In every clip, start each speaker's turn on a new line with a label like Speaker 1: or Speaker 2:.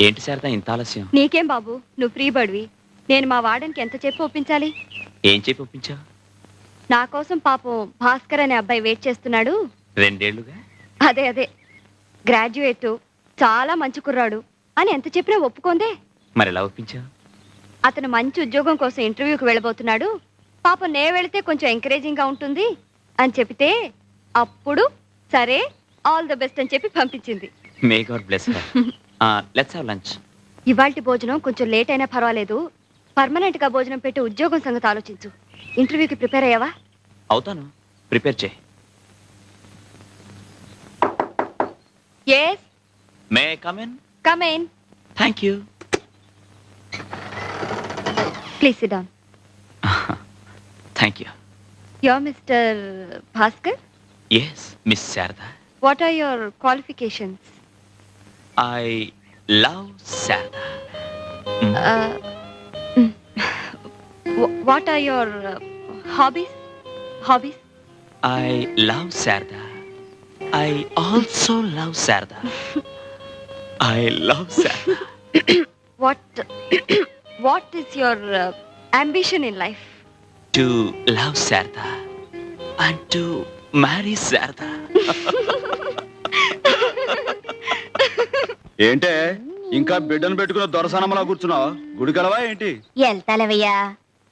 Speaker 1: ఏంటి శారదా ఇంత ఆలస్యం?
Speaker 2: నీకేం బాబు? నువ్వు ఫ్రీ బడివి. నేను మా వాడనికి ఎంత చెప్పి ఒప్పించాలి?
Speaker 1: ఏం చెప్పి ఒప్పించావు?
Speaker 2: నా కోసం పాపం భాస్కర్ అనే అబ్బాయి వెయిట్ చేస్తున్నాడు.
Speaker 1: రెండేళ్ళుగా?
Speaker 2: అదే అదే. గ్రాడ్యుయేట్ చాలా మంచి కుర్రాడు. అని ఎంత చెప్పినా ఒప్పుకోందే?
Speaker 1: మరి ఎలా ఒప్పించావు?
Speaker 2: అతను మంచి ఉద్యోగం కోసం ఇంటర్వ్యూకి వెళ్ళబోతున్నాడు. పాపం నే వెళితే కొంచెం ఎంకరేజింగ్గా ఉంటుంది అని చెప్తే అప్పుడు సరే ఆల్ ద బెస్ట్ అని చెప్పి పంపించింది.
Speaker 1: May God bless let's have lunch
Speaker 2: ఇవాల్టి భోజనం కొంచెం లేట్ అయినా పర్వాలేదు. పర్మనెంట్గా భోజనం పెట్టి ఉద్యోగం సంగతి ఆలోచించు. ఇంటర్వ్యూకి ప్రిపేర్ అయ్యావా?
Speaker 1: అవుతాను. ప్రిపేర్ చేయి.
Speaker 2: Yes
Speaker 1: may come in
Speaker 2: come in
Speaker 1: thank you
Speaker 2: please sit down
Speaker 1: thank you
Speaker 2: యో mister Bhaskar
Speaker 1: yes miss Sharada
Speaker 2: what are your qualifications
Speaker 1: I love Santa. Mm.
Speaker 2: Uh, mm. what are your uh, hobbies?
Speaker 1: Hobbies? I love Sarda. I also love Sarda. I love
Speaker 2: Sarda. what what is your uh, ambition
Speaker 1: in life? To love Sarda and to marry Sarda.
Speaker 3: ఏంటే? ఇంకా బిడ్డను పెట్టుకున్న దొరసనమలా కూర్చున్నావు? గుడికలవా ఏంటి?
Speaker 4: వెళ్తాలేవయ్యా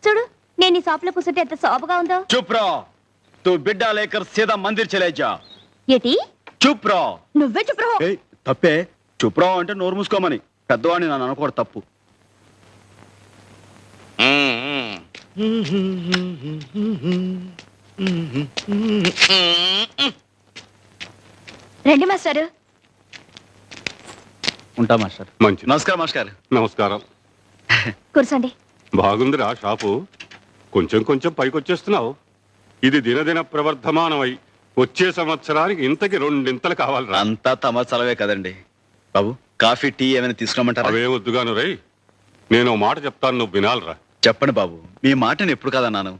Speaker 4: చూడు నేను ఈ షాప్లో కూర్చుంటే ఎంత శోభగా ఉందో.
Speaker 3: చుప్ రా తూ బిడ్డ లేకర్ సీదా మందిర్ చలే జా
Speaker 4: ఏటి?
Speaker 3: చుప్ రా
Speaker 4: నువ్వే
Speaker 3: ఏయ్, తప్పే. చుప్ రా అంటే నోరు మూసుకోమని. పెద్దవాడిని నన్ను అనుకోడు తప్పు.
Speaker 4: రండి మాస్టారు.
Speaker 3: ఉంటా మాస్టర్.
Speaker 5: మంచి
Speaker 3: నమస్కారం మాస్టర్.
Speaker 5: నమస్కారం.
Speaker 4: కూర్చోండి.
Speaker 5: బాగుందిరా షాపు. కొంచెం కొంచెం పైకొచ్చేస్తున్నావు. ఇది దినదిన ప్రవర్ధమానమై వచ్చే సంవత్సరానికి ఇంతకి రెండింతలు కావాలిరా.
Speaker 3: అంతా తమ చలవే కదండి. బాబు కాఫీ టీ ఏమైనా తీసుకోమంటారా
Speaker 5: అవే వద్దుగాను రై నేను ఓ మాట చెప్తాను నువ్వు వినాలిరా.
Speaker 3: చెప్పండి బాబు మీ మాటని ఎప్పుడు కాదన్నాను?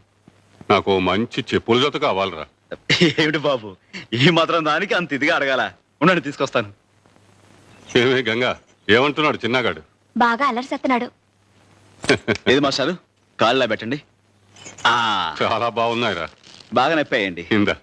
Speaker 5: నాకు ఓ మంచి చెప్పుల జత కావాలిరా.
Speaker 3: ఏమిటి బాబు ఈ మాత్రం దానికి అంత ఇదిగా అడగాల. ఉండండి తీసుకొస్తాను.
Speaker 5: ఏమే గంగా ఏమంటున్నాడు చిన్నగాడు?
Speaker 4: బాగా అలరిసేస్తున్నాడు
Speaker 3: ఏది మాస్టారు? కాళ్ళ పెట్టండి. ఆ.
Speaker 5: చాలా బాగున్నాయిరా.
Speaker 3: బాగా నొప్పాయండి.
Speaker 5: ఇందా.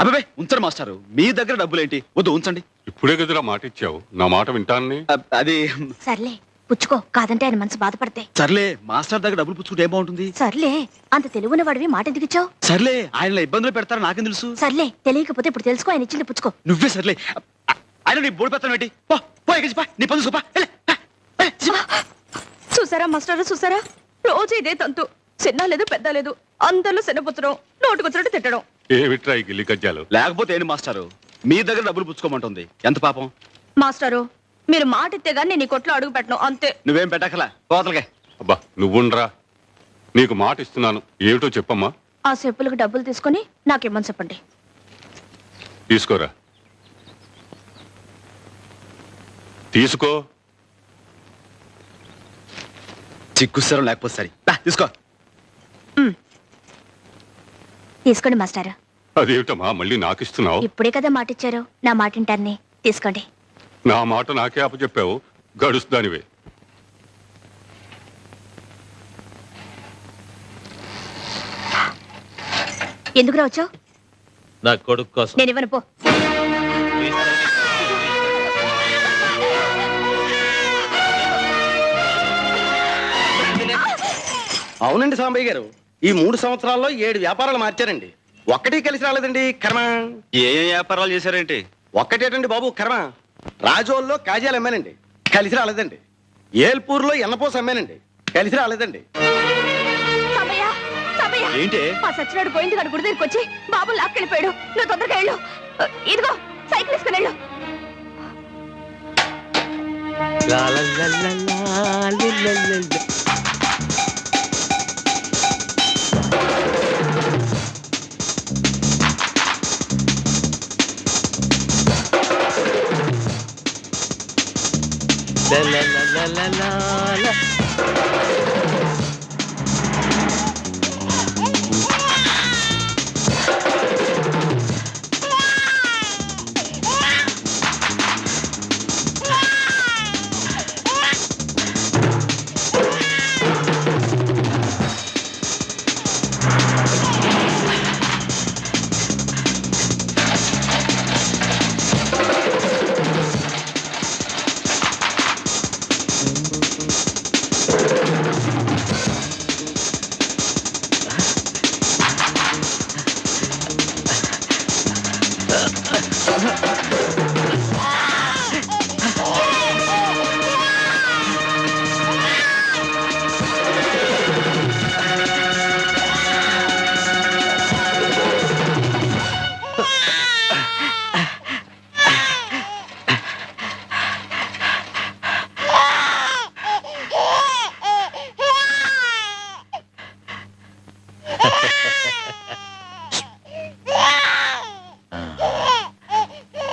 Speaker 3: అబ్బాయి ఉంచండి మాస్టారు. మీ దగ్గర డబ్బులు ఏంటి వద్దు ఉంచండి.
Speaker 5: ఇప్పుడే కదరా మాట ఇచ్చావు. నా మాట వింటాన్ని?
Speaker 3: అ- అది
Speaker 4: సర్లే పుచ్చుకో. కాదంటే ఆయన మనసు బాధపడతాయి
Speaker 3: సర్లే మాస్టర్ దగ్గర డబ్బులు పుచ్చుకుంటే ఏం బాగుంటుంది?
Speaker 4: సర్లే అంత తెలుగున వాడివి మాట ఎందుకు ఇచ్చావు?
Speaker 3: సర్లే ఆయన ఇబ్బందులు పెడతారని నాకేం తెలుసు?
Speaker 4: సర్లే తెలియకపోతే ఇప్పుడు తెలుసుకో ఆయన ఇచ్చింది పుచ్చుకో.
Speaker 3: నువ్వే సర్లే. అ- ఆయన నీ బోడి పెడతాను ఏంటి? పో. పో. ఎగిసి పో. నీ.
Speaker 2: చూసారా మాస్టర్? చూసారా? రోజు ఇదే తంతు. చిన్న లేదు పెద్ద లేదు. అందరిలో శనపుచ్చడం నోటుకొచ్చినట్టు తిట్టడం.
Speaker 5: ఏమిట్రా ఈ గిల్లి కజ్జాలు
Speaker 3: లేకపోతే ఏంటి మాస్టారు? మీ దగ్గర డబ్బులు పుచ్చుకోమంటుంది. ఎంత పాపం?
Speaker 2: మాస్టారు మీరు మాట ఇస్తే గానీ నేను ఈ కొట్లో అడుగు పెట్టను. అంతే.
Speaker 3: నువ్వేం పెట్టకలా కోతలకే
Speaker 5: అబ్బా నువ్వుండ్రా. నీకు మాట ఇస్తున్నాను. ఏమిటో చెప్పమ్మా.
Speaker 2: ఆ చెప్పులకు డబ్బులు తీసుకొని నాకేమని చెప్పండి?
Speaker 5: తీసుకోరా. తీసుకో.
Speaker 3: చిక్కుసరం లేకపోతే సరే. దా, తీసుకో.
Speaker 4: తీసుకోండి మాస్టారు.
Speaker 5: అదేమిటమ్మా మళ్ళీ నాకు ఇస్తున్నావు
Speaker 4: ఇప్పుడే కదా మాట ఇచ్చారు నా మాట వింటాన్ని తీసుకోండి.
Speaker 5: నా మాట నాకే అప్పచెప్పావు. గడుస్తానివే.
Speaker 4: ఎందుకు రావచ్చావు
Speaker 1: నా కొడుకు కోసం.
Speaker 4: నేను ఇవ్వను పో.
Speaker 6: అవునండి సాంబయ్య గారు. ఈ మూడు సంవత్సరాల్లో ఏడు వ్యాపారాలు మార్చారండి. ఒక్కటి కలిసి రాలేదండి కర్మ.
Speaker 3: ఏ వ్యాపారాలు చేశారండి
Speaker 6: ఒక్కటేటండి బాబు కర్మ. రాజోల్లో కాజాలు అమ్మానండి. కలిసి రాలేదండి. ఏల్పూర్లో ఎన్నపోస అమ్మానండి. కలిసి రాలేదండి.
Speaker 3: ఏంటి?
Speaker 2: మా సచ్చినాడు పోయింది కాదు గుడి దగ్గరికి వచ్చి బాబు లాక్కెళ్ళిపోయాడు. నువ్వు తొందరగా వెళ్ళు. ఇదిగో సైకిల్ వెళ్ళు.
Speaker 1: la
Speaker 7: la la la la
Speaker 1: la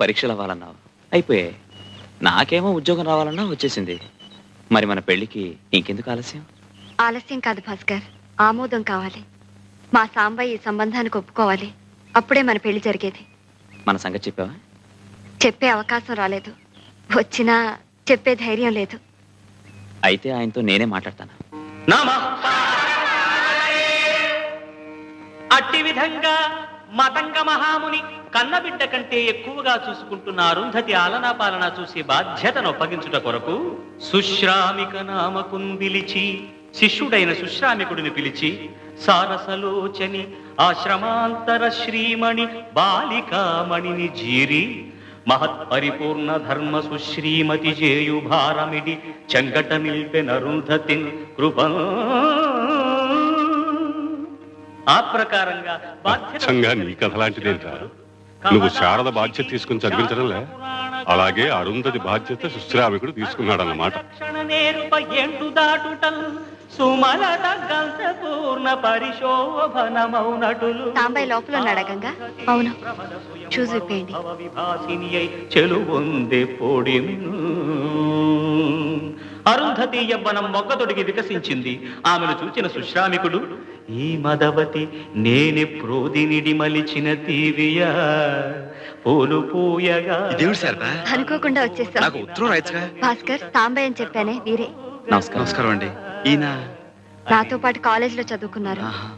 Speaker 1: పరీక్షలు అవ్వాలన్నావు అయిపోయాయి నాకేమో ఉద్యోగం రావాలన్నా వచ్చేసింది. మరి మన పెళ్ళికి ఇంకెందుకు ఆలస్యం?
Speaker 2: ఆలస్యం కాదు భాస్కర్. ఆమోదం కావాలి. మా సాంబయ్య ఈ సంబంధానికి ఒప్పుకోవాలి. అప్పుడే మన పెళ్ళి జరిగేది.
Speaker 1: మన సంగతి చెప్పావా?
Speaker 2: చెప్పే అవకాశం రాలేదు. వచ్చినా చెప్పే ధైర్యం లేదు.
Speaker 1: అయితే ఆయనతో నేనే మాట్లాడతాను?
Speaker 8: అట్టి విధంగా మతంగ మహాముని కన్నబిడ్డ కంటే ఎక్కువగా చూసుకుంటున్న అరుంధతి ఆలనా పాలన చూసి బాధ్యతను అప్పగించుట కొరకు సుశ్రామిక నామకుం పిలిచి శిష్యుడైన సుశ్రామికుడిని పిలిచి సారసలోచని ఆశ్రమాంతర శ్రీమణి బాలికామణిని జీరి మహత్ పరిపూర్ణ ధర్మ సుశ్రీమతి జేయు భారమిడి చెంగట నిల్పెనరుంధతిన్ కృప. ఆ ప్రకారంగా బాధ్యత
Speaker 5: నీ కథ లాంటిదేంటా నువ్వు శారద బాధ్యత తీసుకుని చదివించడంలే? అలాగే అరుంధతి బాధ్యత తీసుకున్నాడన్నమాట.
Speaker 8: సుమలత పరిశోభనమౌనటులు
Speaker 2: లోపల ఉన్నాడా గంగా? అవును. చూసి
Speaker 8: విభాసిని అయి చెలువొందే పొడిను. అరుంధతి యవ్వనం మొగ్గతొడిగి వికసించింది. ఆమెను చూచిన సుశ్రామికుడు ఈ మదవతి నేనే ప్రోదినిడి మలిచిన తీవియా పూలు పూయగా.
Speaker 7: ఇదేమిటి శారదా
Speaker 2: అనుకోకుండా వచ్చేసాం
Speaker 7: నాకు ఉత్తరం రాయచ్చుగా.
Speaker 2: భాస్కర్ సాంబయ్య అని చెప్పానే వీరే.
Speaker 1: నమస్కారం.
Speaker 7: నమస్కారం అండి. ఈయన.
Speaker 2: నాతో పాటు కాలేజీలో చదువుకున్నారు.
Speaker 7: ఆహా.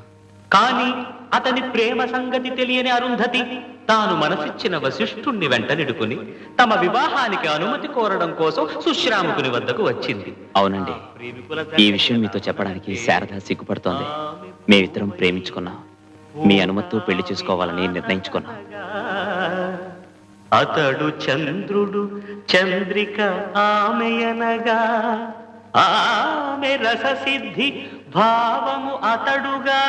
Speaker 8: కాని అతని ప్రేమ సంగతి తెలియని అరుంధతి తాను మనసిచ్చిన వశిష్ఠుణ్ణి వెంటనిడుకుని తమ వివాహానికి అనుమతి కోరడం కోసం సుశ్రాముకుని వద్దకు వచ్చింది.
Speaker 1: అవునండి. ఈ విషయం మీతో చెప్పడానికి శారద సిగ్గుపడుతోంది. మేమిద్దరం ప్రేమించుకున్నాం. మీ అనుమతితో పెళ్ళి చేసుకోవాలని నిర్ణయించుకున్నాం.
Speaker 8: అతడు చంద్రుడు చంద్రిక ఆమెయనగా ఆమె రససిద్ధి భావము అతడుగా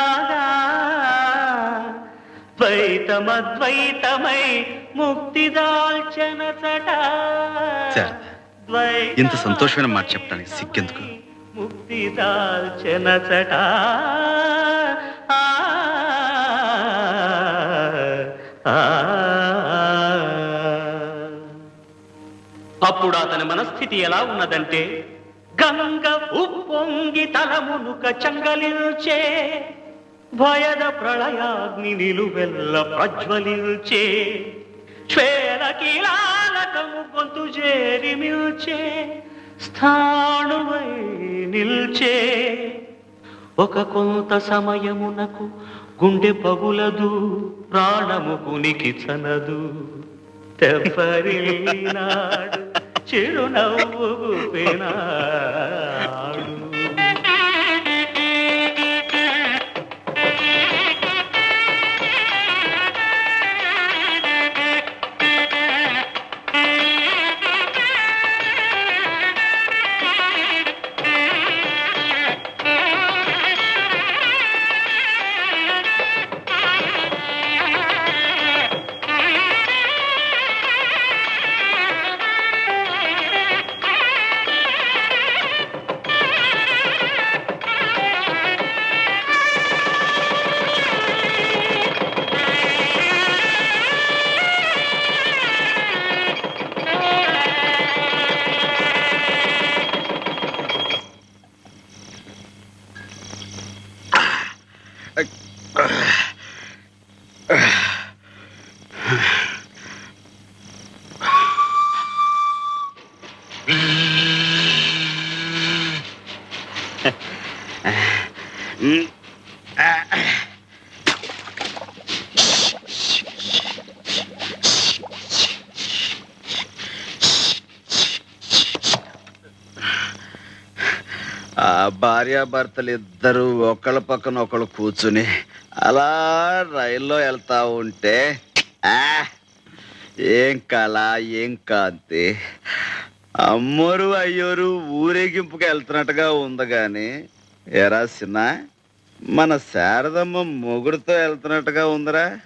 Speaker 8: ద్వైతమద్వైతమై ముక్తి దాల్చనచట
Speaker 7: ఇంత సంతోషమైన మాట చెప్పడానికి సిగ్గెందుకు
Speaker 8: ముక్తి దాల్చనచట అప్పుడు అతని మనస్థితి ఎలా ఉన్నదంటే గంగ ఉప్పొంగి తలమునుక చంగలిల్చే భయద ప్రళయాగ్ని నిలువెల్ల ప్రజ్వలిల్చే శ్వేర కీలాలకము గొంతు చేరి మిల్చే స్థాణువై నిల్చే. ఒక కొంత సమయమునకు గుండె పగులదు ప్రాణము కునికి చనదు తెప్పరినాడు చిరునవ్వు గుప్పెనాడు.
Speaker 3: ఆ భార్యాభర్తలు ఇద్దరు ఒకళ్ళ పక్కన ఒకళ్ళు కూర్చుని అలా రైల్లో వెళ్తా ఉంటే ఏం కళ ఏం కాంతి? అమ్మోరు అయ్యోరు ఊరేగింపుకి వెళ్తున్నట్టుగా ఉంది కానీ ఎరా సిన్న మన శారదమ్మ మొగుడుతో వెళ్తున్నట్టుగా ఉందిరా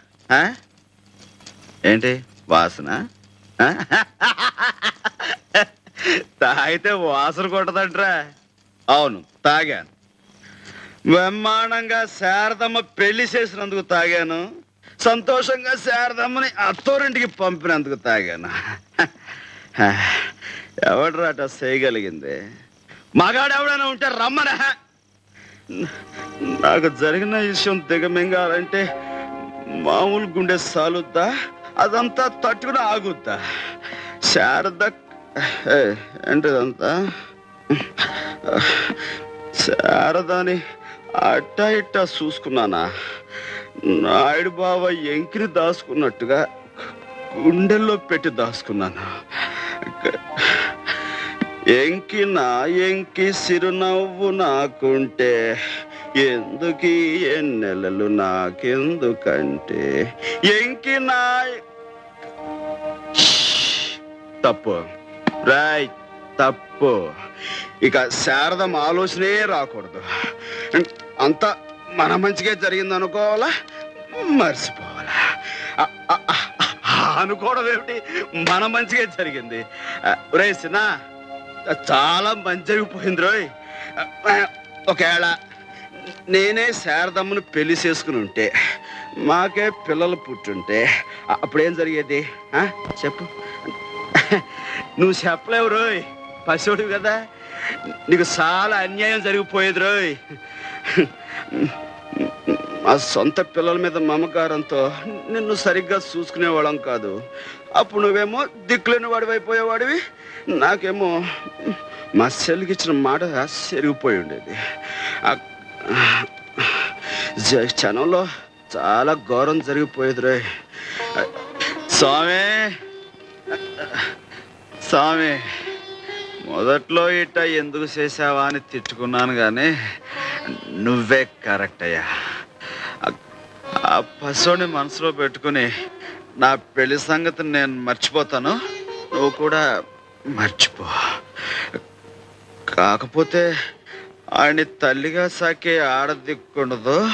Speaker 3: ఏంటి వాసన? తాగితే వాసన కొట్టదంట్రా. అవును తాగాను. బ్రహ్మాండంగా శారదమ్మ పెళ్ళి చేసినందుకు తాగాను. సంతోషంగా శారదమ్మని అత్తోరింటికి పంపినందుకు తాగాను. ఎవడ్రా చేయగలిగింది? మగాడు ఎవడైనా ఉంటే రమ్మన. నాకు జరిగిన విషయం దిగమింగాలంటే మామూలు గుండె సాలుద్దా? అదంతా తట్టుకుని ఆగుద్దా? శారద ఏంటిదంతా? శారదాని అట్ట ఇట్ట చూసుకున్నానా? నాయుడు బావ ఎంకిని దాచుకున్నట్టుగా గుండెల్లో పెట్టి దాచుకున్నాను? ఎంకి ఎంకి సిరునవ్వు నాకుంటే ఎందుకు ఎన్నెలలు నాకెందుకంటే? ఎంకి నా తప్పు. రాయ్ తప్పు. ఇక శారదం ఆలోచనే రాకూడదు. అంతా మన మంచిగా జరిగింది అనుకోవాలా మర్చిపోవాలా అనుకోవడం ఏమిటి? మన మంచిగా జరిగింది. రే సినా చాలా మంచి జరిగిపోయింది రోయ్. ఒకవేళ నేనే శారదమ్మను పెళ్ళి చేసుకుని ఉంటే మాకే పిల్లలు పుట్టుంటే అప్పుడేం జరిగేది? చెప్పు. నువ్వు చెప్పలేవు రోయ్. పశువుడు కదా. నీకు చాలా అన్యాయం జరిగిపోయేది రోయ్. మా సొంత పిల్లల మీద మమకారంతో నిన్ను సరిగ్గా చూసుకునేవాళ్ళం కాదు. అప్పుడు నువ్వేమో దిక్కులేని వాడివి అయిపోయేవాడివి నాకేమో మా చెల్లికి ఇచ్చిన మాట సెరిగిపోయి ఉండేది. క్షణంలో చాలా ఘోరం జరిగిపోయేది రే. స్వామి స్వామి మొదట్లో ఇట్ట ఎందుకు చేసావా అని తిట్టుకున్నాను కానీ నువ్వే కరెక్ట్ అయ్యా. ఆ పశువుని మనసులో పెట్టుకుని నా పెళ్ళి సంగతిని నేను మర్చిపోతాను. నువ్వు కూడా మర్చిపో. కాకపోతే ఆయన్ని తల్లిగా సాకే ఆడదిక్కుండదు.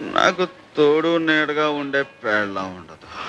Speaker 3: నాకు తోడు నీడగా ఉండే పేళ్ళ ఉండదు.